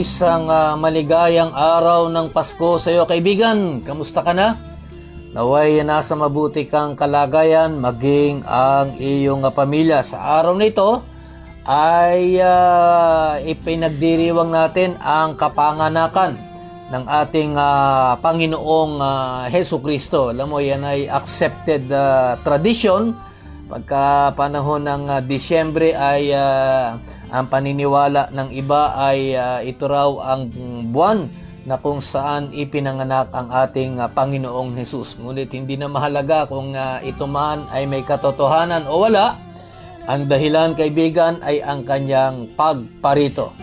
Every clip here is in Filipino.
Isang ah, maligayang araw ng Pasko sa iyo kaibigan. Kamusta ka na? Naway nasa mabuti kang kalagayan maging ang iyong ah, pamilya. Sa araw na ito ay ah, ipinagdiriwang natin ang kapanganakan ng ating ah, Panginoong ah, Heso Kristo. Alam mo, yan ay accepted ah, tradition. Pagka panahon ng ah, Disyembre ay ah, ang paniniwala ng iba ay ah, ito raw ang buwan na kung saan ipinanganak ang ating ah, Panginoong Hesus. Ngunit hindi na mahalaga kung ah, ito man ay may katotohanan o wala. Ang dahilan kaibigan ay ang kanyang pagparito.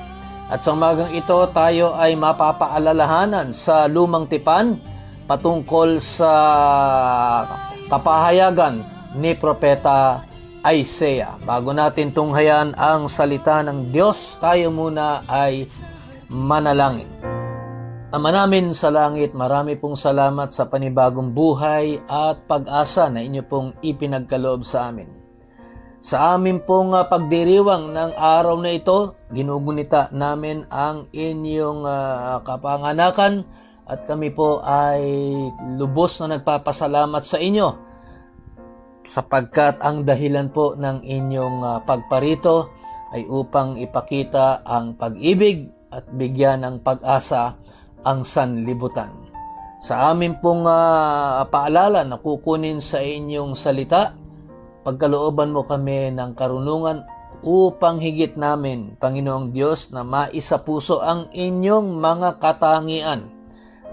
At sa umagang ito tayo ay mapapaalalahanan sa lumang tipan patungkol sa kapahayagan ni Propeta Isaiah. Bago natin tunghayan ang salita ng Diyos, tayo muna ay manalangin. Ama namin sa langit, marami pong salamat sa panibagong buhay at pag-asa na inyo pong ipinagkaloob sa amin. Sa amin pong ah, pagdiriwang ng araw na ito, ginugunita namin ang inyong ah, kapanganakan at kami po ay lubos na nagpapasalamat sa inyo sapagkat ang dahilan po ng inyong ah, pagparito ay upang ipakita ang pag-ibig at bigyan ng pag-asa ang sanlibutan. Sa amin pong ah, paalala na kukunin sa inyong salita, pagkalooban mo kami ng karunungan upang higit namin, Panginoong Diyos, na maisa puso ang inyong mga katangian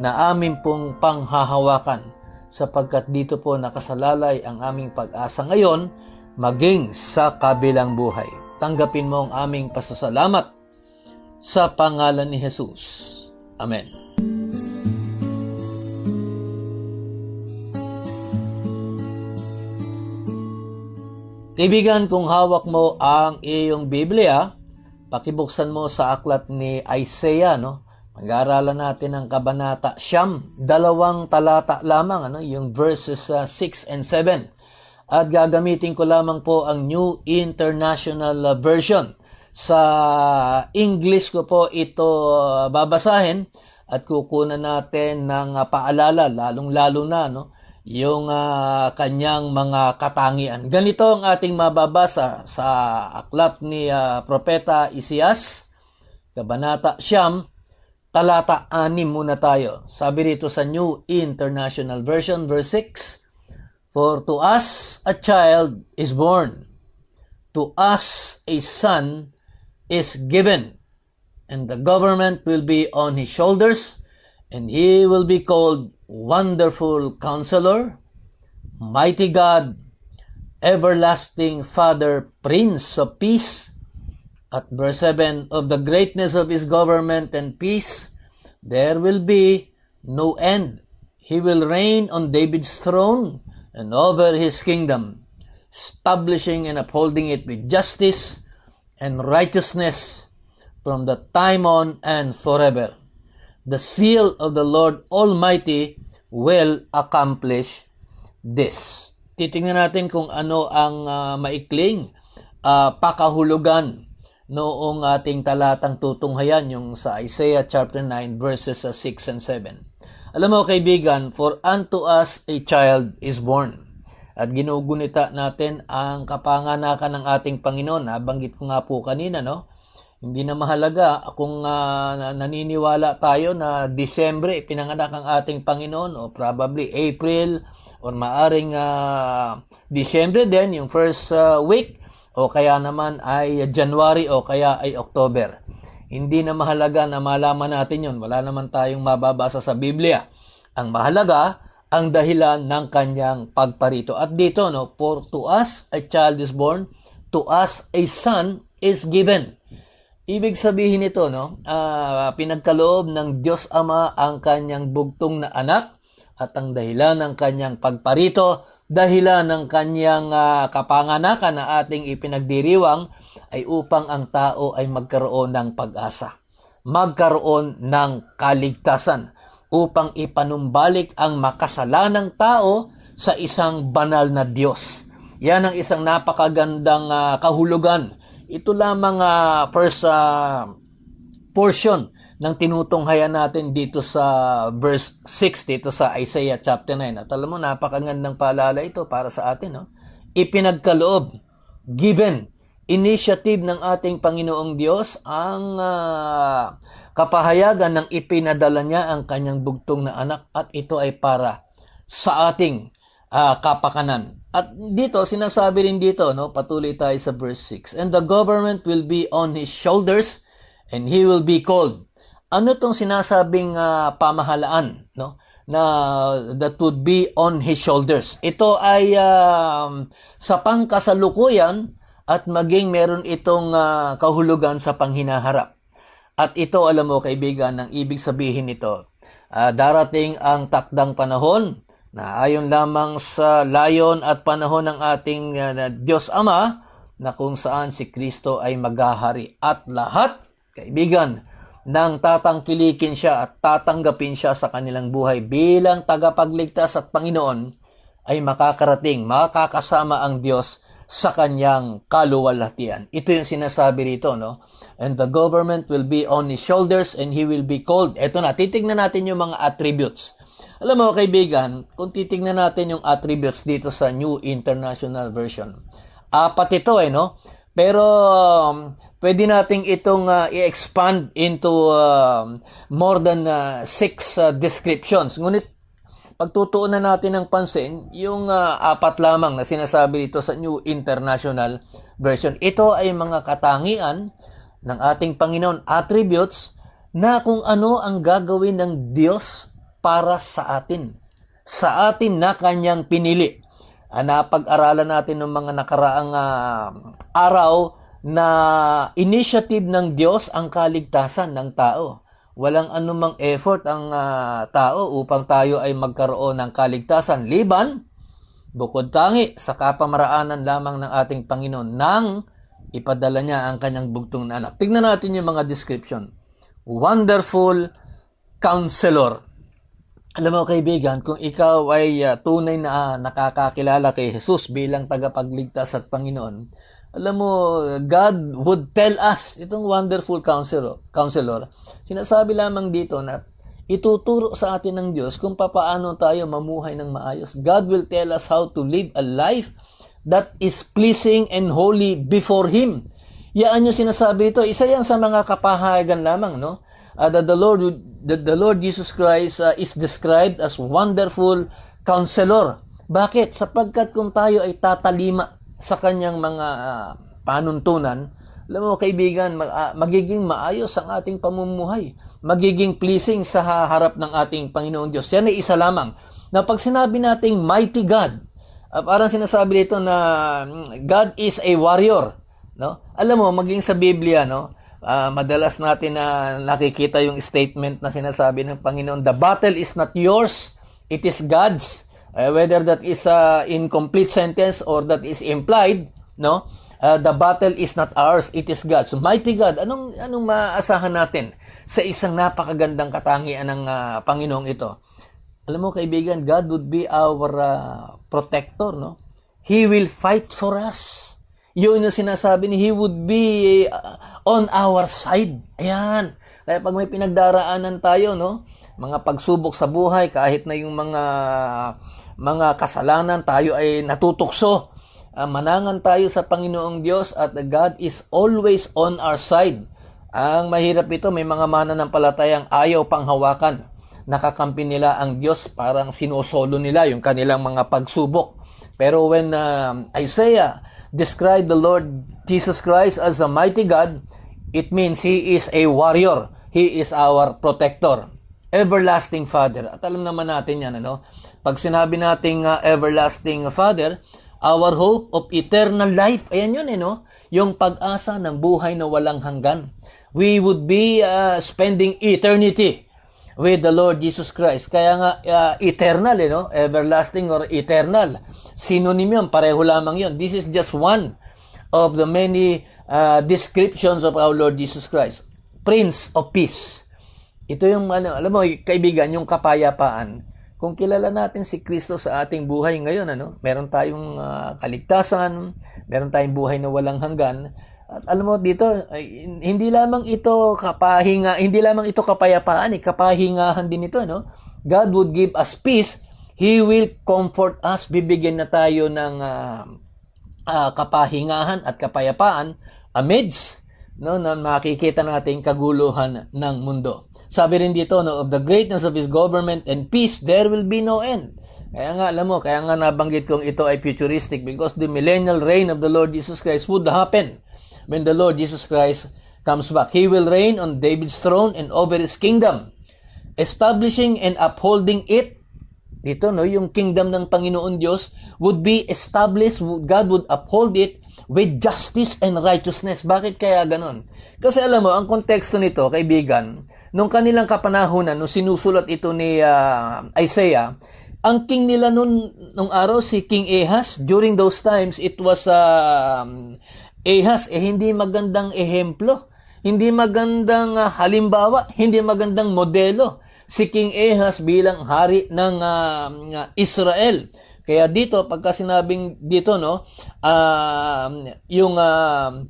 na amin pong panghahawakan sapagkat dito po nakasalalay ang aming pag-asa ngayon maging sa kabilang buhay. Tanggapin mo ang aming pasasalamat sa pangalan ni Jesus. Amen. Kaibigan, kung hawak mo ang iyong Biblia, pakibuksan mo sa aklat ni Isaiah, no? Mag-aaralan natin ang kabanata Siyam, dalawang talata lamang, ano? yung verses 6 and 7. At gagamitin ko lamang po ang New International uh, Version. Sa English ko po ito uh, babasahin at kukunan natin ng uh, paalala, lalong-lalo na, no? yung ah, kanyang mga katangian. Ganito ang ating mababasa sa aklat ni ah, Propeta Isias, Kabanata Siyam, talata 6 muna tayo. Sabi rito sa New International Version, verse 6, For to us a child is born, to us a son is given, and the government will be on his shoulders, and he will be called Wonderful Counselor, Mighty God, Everlasting Father, Prince of Peace. At verse 7, of the greatness of his government and peace, there will be no end. He will reign on David's throne and over his kingdom, establishing and upholding it with justice and righteousness from the time on and forever. The seal of the Lord Almighty will accomplish this. Titingnan natin kung ano ang ah, maikling ah, pakahulugan noong ating talatang tutunghayan yung sa Isaiah chapter 9 verses ah, 6 and 7. Alam mo kaibigan, for unto us a child is born. At ginugunita natin ang kapanganakan ng ating Panginoon. Nabanggit ko nga po kanina, no? Hindi na mahalaga kung na- naniniwala tayo na Disyembre pinanganak ang ating Panginoon o probably April or maaring ah, Disyembre din, yung first ah, week, o kaya naman ay January o kaya ay October. Hindi na mahalaga na malaman natin yun. Wala naman tayong mababasa sa Biblia. Ang mahalaga, ang dahilan ng kanyang pagparito. At dito, no, for to us a child is born, to us a son is given. Ibig sabihin nito, no, ah, pinagkaloob ng Diyos Ama ang kanyang bugtong na anak at ang dahilan ng kanyang pagparito, dahilan ng kanyang ah, kapanganakan na ating ipinagdiriwang ay upang ang tao ay magkaroon ng pag-asa, magkaroon ng kaligtasan, upang ipanumbalik ang makasalanang tao sa isang banal na Diyos. Yan ang isang napakagandang ah, kahulugan. Ito lamang ah, first ah, portion ng tinutunghayan natin dito sa verse 6 dito sa Isaiah chapter 9. At alam mo, napakagandang paalala ito para sa atin. No? Ipinagkaloob, given, initiative ng ating Panginoong Diyos ang ah, kapahayagan ng ipinadala niya ang kanyang bugtong na anak at ito ay para sa ating ah, kapakanan. At dito, sinasabi rin dito, no, patuloy tayo sa verse 6, And the government will be on his shoulders, and he will be called. Ano tong sinasabing ah, pamahalaan, no? na that would be on his shoulders. Ito ay um, sa pangkasalukuyan at maging meron itong ah, kahulugan sa panghinaharap. At ito, alam mo kaibigan, ang ibig sabihin nito, ah, darating ang takdang panahon na ayon lamang sa layon at panahon ng ating na Diyos Ama na kung saan si Kristo ay maghahari at lahat, kaibigan, nang tatangkilikin siya at tatanggapin siya sa kanilang buhay bilang tagapagligtas at Panginoon ay makakarating, makakasama ang Diyos sa kanyang kaluwalhatian. Ito yung sinasabi rito, no? And the government will be on his shoulders and he will be called. Ito na, titignan natin yung mga attributes. Alam mo, kaibigan, kung titignan natin yung attributes dito sa New International Version, apat ito eh, no? Pero um, pwede nating itong uh, i-expand into um, more than uh, six uh, descriptions. Ngunit pagtutuunan natin ng pansin, yung uh, apat lamang na sinasabi dito sa New International Version, ito ay mga katangian ng ating Panginoon, attributes na kung ano ang gagawin ng Diyos para sa atin. Sa atin na kanyang pinili. Uh, napag-aralan natin ng mga nakaraang uh, araw na initiative ng Diyos ang kaligtasan ng tao. Walang anumang effort ang ah, tao upang tayo ay magkaroon ng kaligtasan. Liban, bukod tangi sa kapamaraanan lamang ng ating Panginoon nang ipadala niya ang kanyang bugtong na anak. Tignan natin yung mga description. Wonderful Counselor. Alam mo kaibigan, kung ikaw ay ah, tunay na nakakakilala kay Jesus bilang tagapagligtas at Panginoon, alam mo, God would tell us, itong wonderful counselor, counselor, sinasabi lamang dito na ituturo sa atin ng Diyos kung papaano tayo mamuhay ng maayos. God will tell us how to live a life that is pleasing and holy before Him. Yan yung sinasabi dito. Isa yan sa mga kapahayagan lamang, no? Uh, that the Lord, that the Lord Jesus Christ uh, is described as wonderful counselor. Bakit? Sapagkat kung tayo ay tatalima sa kanyang mga ah, panuntunan, alam mo kaibigan, mag, ah, magiging maayos ang ating pamumuhay. Magiging pleasing sa harap ng ating Panginoong Diyos. Yan ay isa lamang. Na pag sinabi nating mighty God, ah, parang sinasabi dito na mm, God is a warrior. No? Alam mo, maging sa Biblia, no? ah, madalas natin na nakikita yung statement na sinasabi ng Panginoon, the battle is not yours, it is God's. Uh, whether that is a incomplete sentence or that is implied, no? Uh, the battle is not ours, it is God's. So, mighty God, anong anong maaasahan natin sa isang napakagandang katangian ng uh, Panginoong ito? Alam mo kaibigan, God would be our uh, protector, no? He will fight for us. Yun yung sinasabi ni He would be uh, on our side. Ayan. Kaya pag may pinagdaraanan tayo, no? Mga pagsubok sa buhay, kahit na yung mga mga kasalanan tayo ay natutukso. Uh, manangan tayo sa Panginoong Diyos at God is always on our side. Ang mahirap ito, may mga mananampalatayang ayaw pang hawakan. nakakampi nila ang Diyos, parang sinosolo nila yung kanilang mga pagsubok. Pero when um, Isaiah described the Lord Jesus Christ as a mighty God, it means He is a warrior. He is our protector. Everlasting Father. At alam naman natin yan, ano? Pag sinabi nating uh, Everlasting Father, our hope of eternal life. Ayan yun, eh, no? Yung pag-asa ng buhay na walang hanggan. We would be uh, spending eternity with the Lord Jesus Christ. Kaya nga, uh, eternal, eh, no? Everlasting or eternal. Synonym yun, pareho lamang yun. This is just one of the many uh, descriptions of our Lord Jesus Christ. Prince of Peace. Ito yung, ano, alam mo, kaibigan, yung kapayapaan. Kung kilala natin si Kristo sa ating buhay ngayon, ano, meron tayong uh, kaligtasan, meron tayong buhay na walang hanggan, at alam mo dito, ay, hindi lamang ito kapahinga, hindi lamang ito kapayapaan, eh, kapahingahan din ito, no? God would give us peace, He will comfort us, bibigyan na tayo ng uh, uh, kapahingahan at kapayapaan amidst no, na makikita nating kaguluhan ng mundo. Sabi rin dito, no, of the greatness of His government and peace, there will be no end. Kaya nga, alam mo, kaya nga nabanggit kong ito ay futuristic because the millennial reign of the Lord Jesus Christ would happen when the Lord Jesus Christ comes back. He will reign on David's throne and over His kingdom, establishing and upholding it. Dito, no, yung kingdom ng Panginoon Diyos would be established, God would uphold it with justice and righteousness. Bakit kaya ganon? Kasi alam mo, ang konteksto nito, kaibigan, nung kanilang kapanahunan, nung sinusulat ito ni uh, Isaiah, ang king nila nun, nung araw, si King Ahaz, during those times, it was uh, Ahaz, eh hindi magandang ehemplo, hindi magandang uh, halimbawa, hindi magandang modelo si King Ahaz bilang hari ng uh, Israel. Kaya dito, pagka sinabing dito, no, uh, yung uh,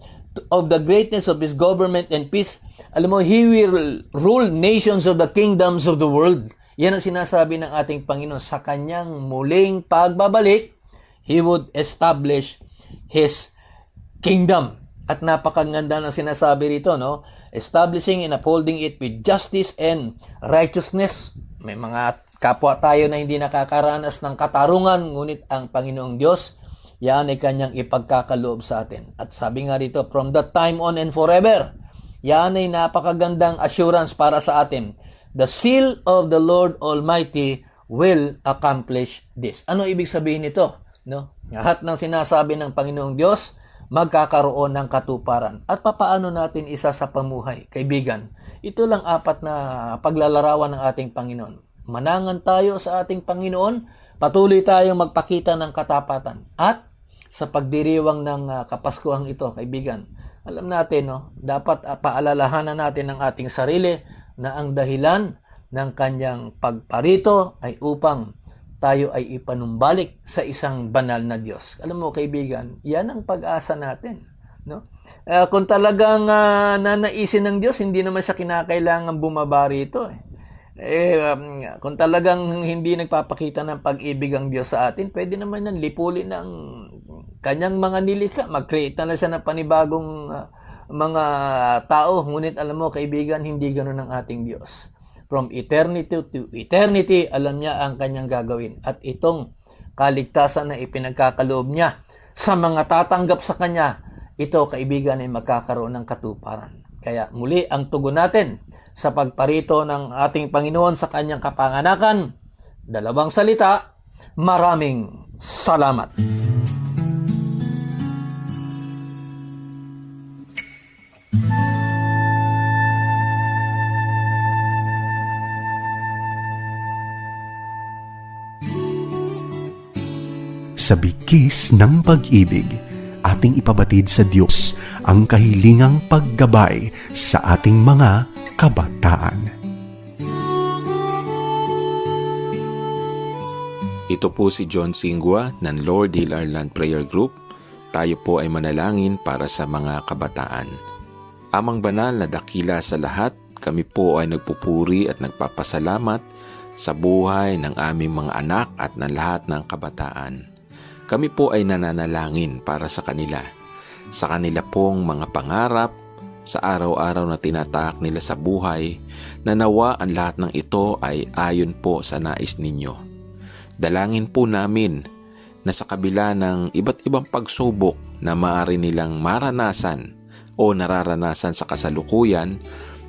of the greatness of His government and peace, alam mo, He will rule nations of the kingdoms of the world. Yan ang sinasabi ng ating Panginoon. Sa kanyang muling pagbabalik, He would establish His kingdom. At napakaganda ng sinasabi rito, no? Establishing and upholding it with justice and righteousness. May mga kapwa tayo na hindi nakakaranas ng katarungan, ngunit ang Panginoong Diyos, yan ay kanyang ipagkakaloob sa atin. At sabi nga rito, from that time on and forever, yan ay napakagandang assurance para sa atin. The seal of the Lord Almighty will accomplish this. Ano ibig sabihin nito? No? Lahat ng sinasabi ng Panginoong Diyos, magkakaroon ng katuparan. At papaano natin isa sa pamuhay? Kaibigan, ito lang apat na paglalarawan ng ating Panginoon. Manangan tayo sa ating Panginoon, patuloy tayong magpakita ng katapatan. At sa pagdiriwang ng uh, Kapaskuhang ito, kaibigan, alam natin, no, dapat uh, paalalahanan natin ang ating sarili na ang dahilan ng kanyang pagparito ay upang tayo ay ipanumbalik sa isang banal na Diyos. Alam mo kaibigan, yan ang pag-asa natin. No? Uh, kung talagang uh, nanaisin ng Diyos, hindi naman siya kinakailangan bumaba rito. Eh. Eh, um, kung talagang hindi nagpapakita ng pag-ibig ang Diyos sa atin, pwede naman yan lipulin ng kanyang mga nilikha. Mag-create na lang siya ng panibagong uh, mga tao. Ngunit alam mo, kaibigan, hindi ganoon ang ating Diyos. From eternity to eternity, alam niya ang kanyang gagawin. At itong kaligtasan na ipinagkakaloob niya sa mga tatanggap sa kanya, ito, kaibigan, ay magkakaroon ng katuparan. Kaya muli, ang tugon natin sa pagparito ng ating Panginoon sa kanyang kapanganakan, dalawang salita, maraming salamat. Sa bigkis ng pag-ibig, ating ipabatid sa Diyos ang kahilingang paggabay sa ating mga kabataan. Ito po si John Singwa ng Lord Hill Prayer Group. Tayo po ay manalangin para sa mga kabataan. Amang banal na dakila sa lahat, kami po ay nagpupuri at nagpapasalamat sa buhay ng aming mga anak at ng lahat ng kabataan. Kami po ay nananalangin para sa kanila, sa kanila pong mga pangarap, sa araw-araw na tinatahak nila sa buhay na nawa ang lahat ng ito ay ayon po sa nais ninyo. Dalangin po namin na sa kabila ng iba't ibang pagsubok na maaari nilang maranasan o nararanasan sa kasalukuyan,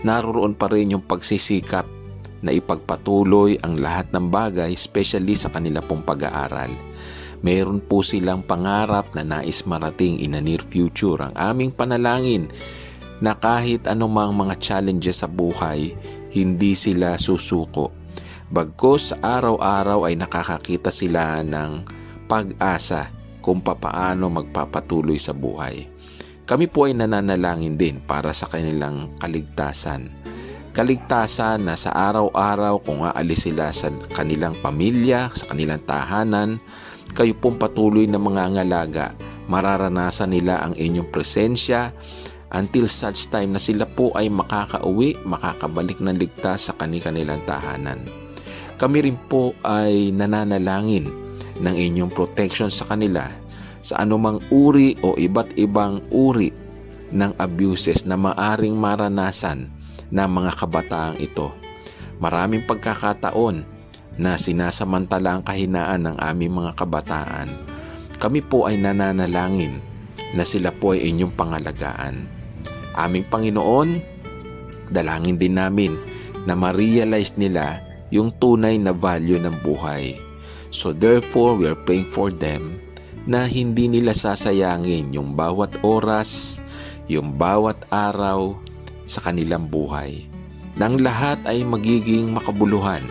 naroon pa rin yung pagsisikap na ipagpatuloy ang lahat ng bagay, especially sa kanila pong pag-aaral. Meron po silang pangarap na nais marating in the near future. Ang aming panalangin na kahit anumang mga challenges sa buhay, hindi sila susuko. Bagkos araw-araw ay nakakakita sila ng pag-asa kung papaano magpapatuloy sa buhay. Kami po ay nananalangin din para sa kanilang kaligtasan. Kaligtasan na sa araw-araw kung aalis sila sa kanilang pamilya, sa kanilang tahanan, kayo pong patuloy na mga ngalaga, mararanasan nila ang inyong presensya until such time na sila po ay makakauwi, makakabalik ng ligtas sa kanilang tahanan. Kami rin po ay nananalangin ng inyong protection sa kanila sa anumang uri o iba't ibang uri ng abuses na maaring maranasan ng mga kabataang ito. Maraming pagkakataon na sinasamantala ang kahinaan ng aming mga kabataan. Kami po ay nananalangin na sila po ay inyong pangalagaan. Aming Panginoon, dalangin din namin na ma-realize nila yung tunay na value ng buhay. So therefore, we are praying for them na hindi nila sasayangin yung bawat oras, yung bawat araw sa kanilang buhay. Nang lahat ay magiging makabuluhan,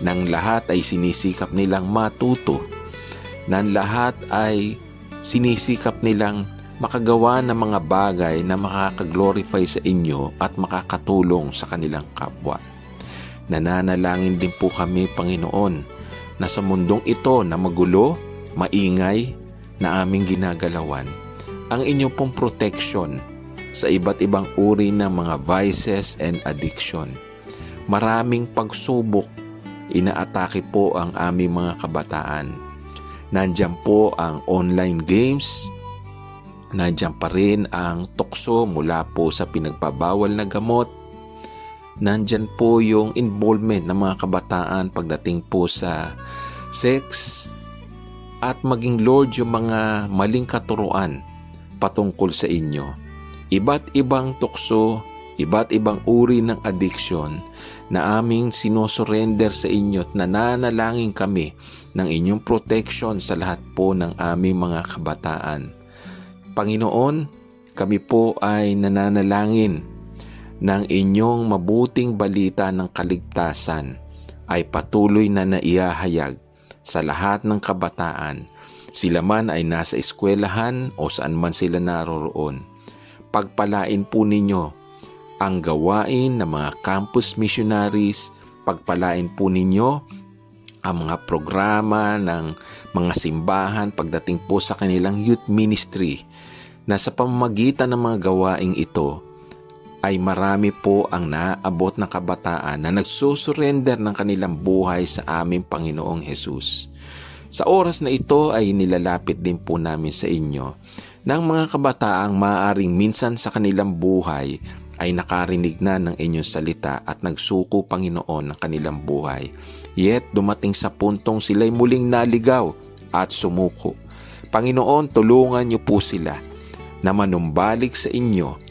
nang lahat ay sinisikap nilang matuto, nang lahat ay sinisikap nilang makagawa ng mga bagay na makakaglorify sa inyo at makakatulong sa kanilang kapwa. Nananalangin din po kami, Panginoon, na sa mundong ito na magulo, maingay, na aming ginagalawan, ang inyong pong protection sa iba't ibang uri ng mga vices and addiction. Maraming pagsubok, inaatake po ang aming mga kabataan. Nandiyan po ang online games, nandiyan pa rin ang tukso mula po sa pinagpabawal na gamot, nandyan po yung involvement ng mga kabataan pagdating po sa sex at maging Lord yung mga maling katuruan patungkol sa inyo. Iba't ibang tukso, iba't ibang uri ng addiction na aming sinosurrender sa inyo at nananalangin kami ng inyong protection sa lahat po ng aming mga kabataan. Panginoon, kami po ay nananalangin ng inyong mabuting balita ng kaligtasan ay patuloy na naiyahayag sa lahat ng kabataan. Sila man ay nasa eskwelahan o saan man sila naroroon. Pagpalain po ninyo ang gawain ng mga campus missionaries. Pagpalain po ninyo ang mga programa ng mga simbahan pagdating po sa kanilang youth ministry na sa pamamagitan ng mga gawaing ito ay marami po ang naaabot na kabataan na nagsusurrender ng kanilang buhay sa aming Panginoong Hesus. Sa oras na ito ay nilalapit din po namin sa inyo ng mga kabataang maaaring minsan sa kanilang buhay ay nakarinig na ng inyong salita at nagsuko Panginoon ng kanilang buhay. Yet dumating sa puntong sila'y muling naligaw at sumuko. Panginoon, tulungan niyo po sila na manumbalik sa inyo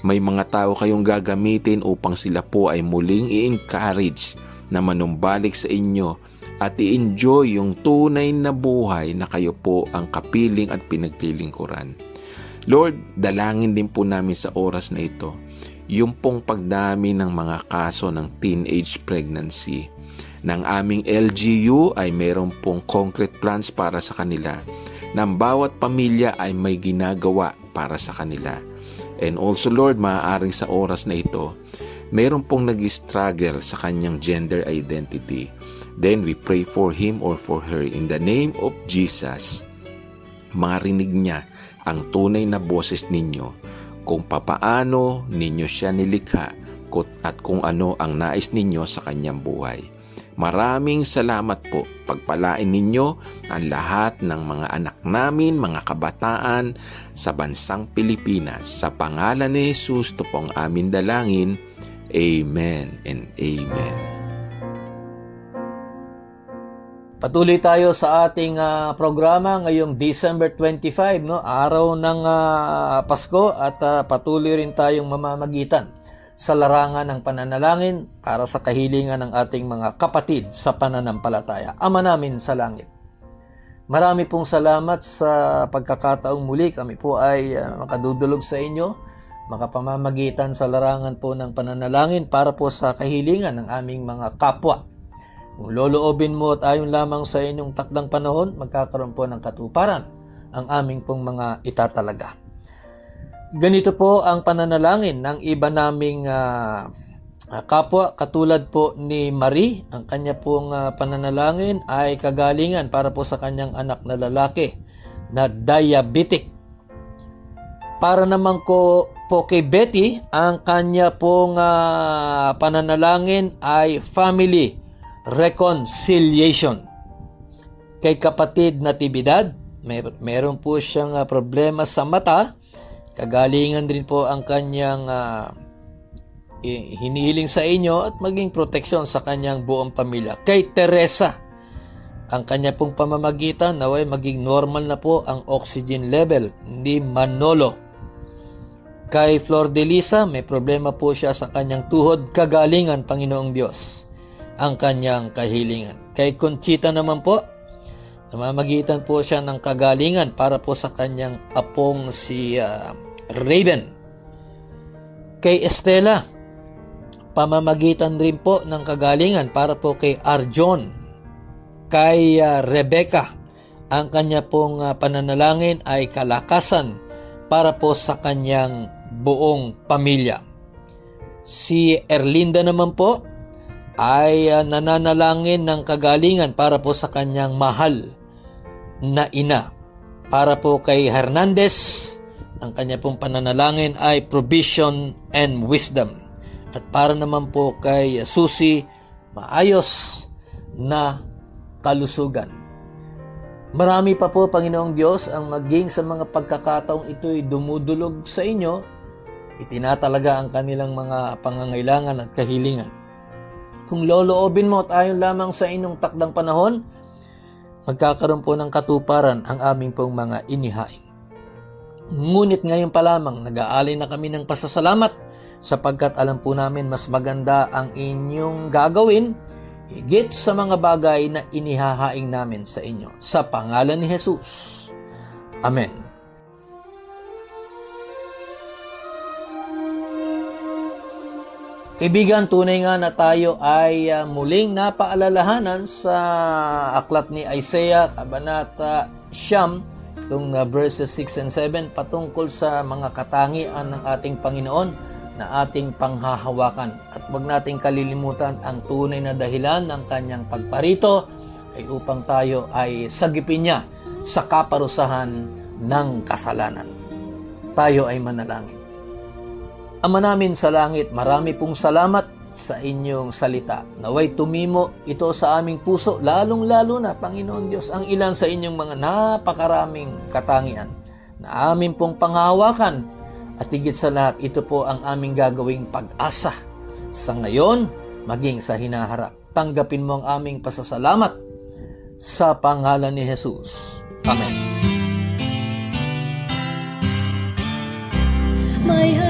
may mga tao kayong gagamitin upang sila po ay muling i-encourage na manumbalik sa inyo at i-enjoy yung tunay na buhay na kayo po ang kapiling at pinaglilingkuran. Lord, dalangin din po namin sa oras na ito yung pong pagdami ng mga kaso ng teenage pregnancy. Ng aming LGU ay mayroon pong concrete plans para sa kanila. Ng bawat pamilya ay may ginagawa para sa kanila. And also Lord, maaaring sa oras na ito, meron pong nag-struggle sa kanyang gender identity. Then we pray for him or for her in the name of Jesus. Marinig niya ang tunay na boses ninyo kung papaano ninyo siya nilikha at kung ano ang nais ninyo sa kanyang buhay. Maraming salamat po. Pagpalain ninyo ang lahat ng mga anak namin, mga kabataan sa bansang Pilipinas. Sa pangalan ni Jesus, ito po ang amin dalangin. Amen and Amen. Patuloy tayo sa ating ah, programa ngayong December 25, no? Araw ng ah, Pasko at ah, patuloy rin tayong mamamagitan sa larangan ng pananalangin para sa kahilingan ng ating mga kapatid sa pananampalataya. Ama namin sa langit. Marami pong salamat sa pagkakataong muli. Kami po ay ah, makadudulog sa inyo, makapamamagitan sa larangan po ng pananalangin para po sa kahilingan ng aming mga kapwa. Kung loloobin mo at ayon lamang sa inyong takdang panahon, magkakaroon po ng katuparan ang aming pong mga itatalaga. Ganito po ang pananalangin ng iba naming ah, kapwa katulad po ni Marie. Ang kanya pong ah, pananalangin ay kagalingan para po sa kanyang anak na lalaki na diabetic. Para naman ko po kay Betty, ang kanya pong ah, pananalangin ay family reconciliation. Kay kapatid na Tibidad, may, meron po siyang ah, problema sa mata. Kagalingan din po ang kanyang i- hinihiling sa inyo at maging proteksyon sa kanyang buong pamilya. Kay Teresa, ang kanya pong pamamagitan naway maging normal na po ang oxygen level, hindi Manolo. Kay Flor de may problema po siya sa kanyang tuhod, kagalingan, Panginoong Diyos, ang kanyang kahilingan. Kay Conchita naman po, namamagitan po siya ng kagalingan para po sa kanyang apong si ah, Raven. Kay Estela, pamamagitan rin po ng kagalingan para po kay Arjon. Kay ah, Rebecca, ang kanya pong ah, pananalangin ay kalakasan para po sa kanyang buong pamilya. Si Erlinda naman po ay ah, nananalangin ng kagalingan para po sa kanyang mahal na ina. Para po kay Hernandez, ang kanya pong pananalangin ay provision and wisdom. At para naman po kay Susi, maayos na kalusugan. Marami pa po, Panginoong Diyos, ang maging sa mga pagkakataong ito'y dumudulog sa inyo, itinatalaga ang kanilang mga pangangailangan at kahilingan. Kung loloobin mo at ayon lamang sa inyong takdang panahon, magkakaroon po ng katuparan ang aming pong mga inihaing. Ngunit ngayon pa lamang, nag-aalay na kami ng pasasalamat sapagkat alam po namin mas maganda ang inyong gagawin higit sa mga bagay na inihahaing namin sa inyo. Sa pangalan ni Jesus. Amen. Kaibigan, tunay nga na tayo ay ah, muling napaalalahanan sa aklat ni Isaiah, Kabanata Siyam, itong ah, verses 6 and 7, patungkol sa mga katangian ng ating Panginoon na ating panghahawakan. At wag nating kalilimutan ang tunay na dahilan ng kanyang pagparito ay upang tayo ay sagipin niya sa kaparusahan ng kasalanan. Tayo ay manalangin. Ama namin sa langit, marami pong salamat sa inyong salita. Naway tumimo ito sa aming puso, lalong-lalo na, Panginoon Diyos, ang ilan sa inyong mga napakaraming katangian na amin pong panghahawakan at higit sa lahat, ito po ang aming gagawing pag-asa sa ngayon, maging sa hinaharap. Tanggapin mo ang aming pasasalamat sa pangalan ni Jesus. Amen. May harding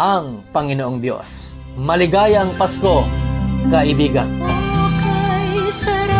ang Panginoong Diyos. Maligayang Pasko, kaibigan. O kay sarili